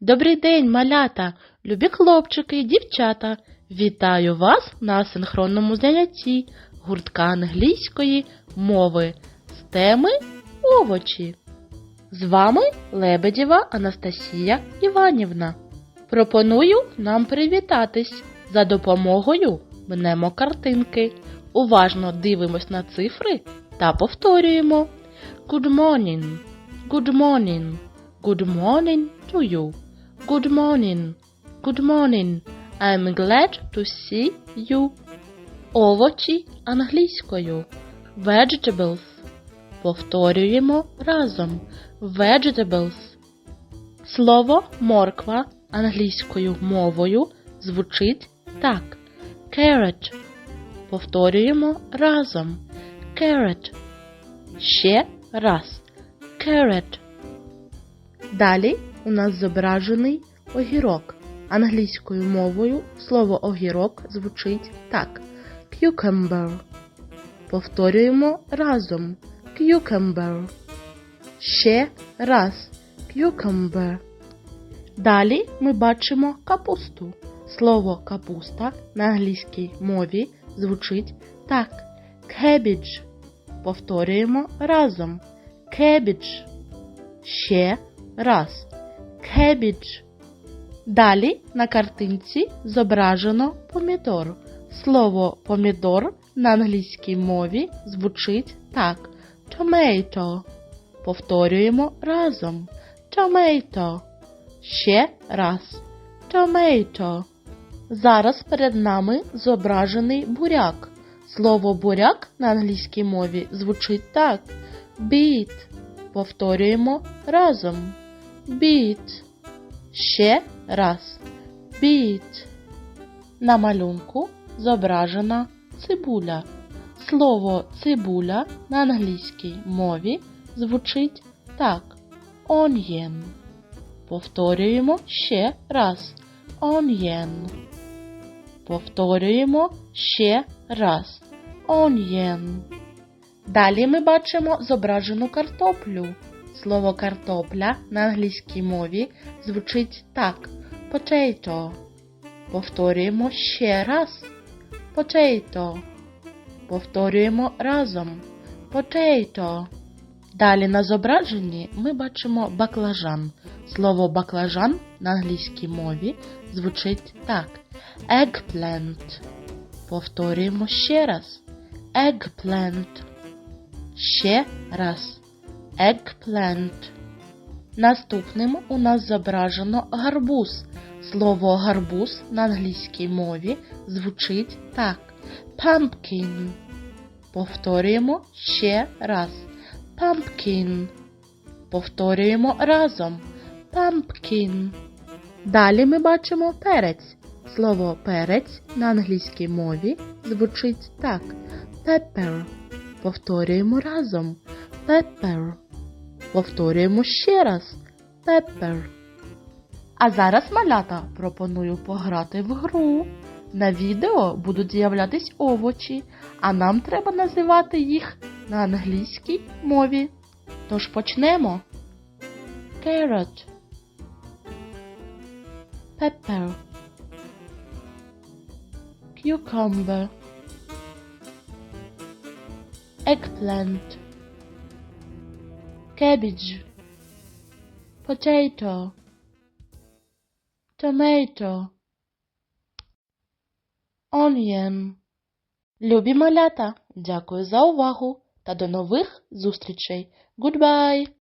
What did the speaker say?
Добрий день, малята, любі хлопчики і дівчата. Вітаю вас на синхронному занятті гуртка англійської мови з теми овочі. З вами Лебедєва Анастасія Іванівна. Пропоную нам привітатись за допомогою мнемокартинки. Уважно дивимось на цифри та повторюємо. Good morning, good morning, good morning to you. Good morning, good morning. I'm glad to see you. Овочі англійською. Vegetables. Повторюємо разом. Vegetables. Слово морква англійською мовою звучить так. Carrot. Повторюємо разом. Carrot. Ще раз. Carrot. Далі у нас зображений огірок. Англійською мовою слово огірок звучить так. Cucumber. Повторюємо разом. Cucumber. Ще раз. Cucumber. Далі ми бачимо капусту. Слово капуста на англійській мові звучить так. Cabbage. Повторюємо разом. Cabbage. Ще раз. Cabbage. Далі на картинці зображено помідор. Слово помідор на англійській мові звучить так. Tomato. Повторюємо разом. Tomato. Ще раз. Tomato. Зараз перед нами зображений буряк. Слово буряк на англійській мові звучить так. Beet. Повторюємо разом. Beet. Ще раз. Beet. На малюнку зображена цибуля. Слово цибуля на англійській мові звучить так. Onion. Повторюємо ще раз. Onion. Повторюємо ще раз. Onion. Далі ми бачимо зображену картоплю. Слово картопля на англійській мові звучить так. Potato. Повторюємо ще раз. Potato. Повторюємо разом. Potato. Далі на зображенні ми бачимо баклажан. Слово баклажан на англійській мові звучить так. Eggplant. Повторюємо ще раз. Eggplant. Ще раз. Eggplant. Наступним у нас зображено гарбуз. Слово гарбуз на англійській мові звучить так. Pumpkin. Повторюємо ще раз. Pumpkin. Повторюємо разом. Pumpkin. Далі ми бачимо перець. Слово перець на англійській мові звучить так. Pepper. Повторюємо разом. Pepper. Повторюємо ще раз. Pepper. А зараз малята пропоную пограти в гру. На відео будуть з'являтись овочі, а нам треба називати їх на англійській мові. Тож почнемо. Carrot Pepper Cucumber Eggplant Cabbage Potato Tomato Onion Любі малята, дякую за увагу та до нових зустрічей. Goodbye!